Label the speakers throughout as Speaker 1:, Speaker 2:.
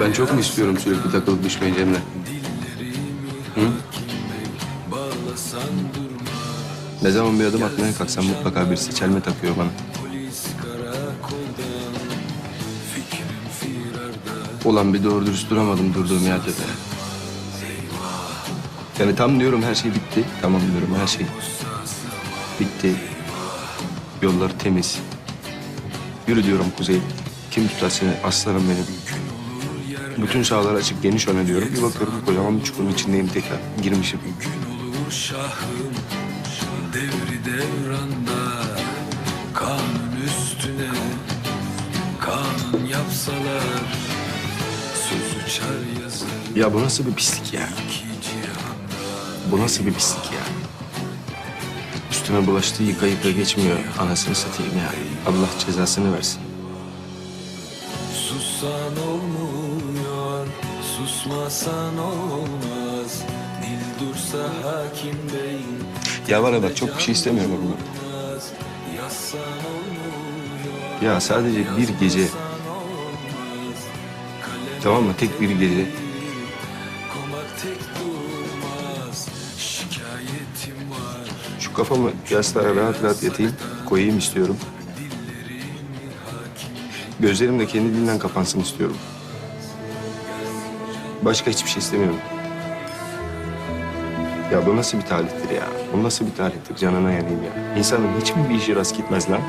Speaker 1: Ben çok mu istiyorum sürekli takılıp düşmeyi Cemre? Hı? Ne zaman bir adım atmaya kalksam mutlaka birisi çelme takıyor bana. Ulan bir doğru dürüst duramadım durduğum yerde de. Yani tam diyorum her şey bitti. Tamam diyorum her şey bitti. Yolları temiz. Yürü diyorum Kuzey. Kim tutar seni aslanım benim. Bütün sahalar açık geniş öne diyorum. Bir bakıyorum kocaman bir çukurun içindeyim tekrar. Girmişim.
Speaker 2: şahım devri devranda kanun üstüne kanun yapsalar söz uçar yazar
Speaker 1: Ya bu nasıl bir pislik ya? Bu nasıl bir pislik ya? Üstüme bulaştığı yıka yıka geçmiyor. Anasını satayım ya. Allah cezasını versin.
Speaker 2: Sussan olmuyor susmasan olmaz dil dursa hakim beyin
Speaker 1: Ya bana bak çok bir şey istemiyorum oğlum. Ya sadece bir gece tamam mı? Tek bir gece.
Speaker 2: var
Speaker 1: Şu kafamı yastığa rahat rahat yatayım. Koyayım istiyorum. Gözlerim de kendiliğinden kapansın istiyorum. Başka hiçbir şey istemiyorum. Ya bu nasıl bir talihtir ya? Bu nasıl bir talihtir? Canına yanayım ya. İnsanın hiç mi bir işi rast gitmez lan?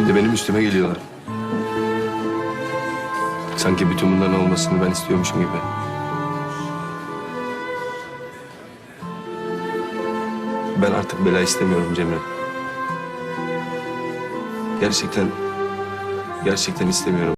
Speaker 1: Bir de benim üstüme geliyorlar. Sanki bütün bunların olmasını ben istiyormuşum gibi. Ben artık bela istemiyorum Cemre. Gerçekten, gerçekten istemiyorum.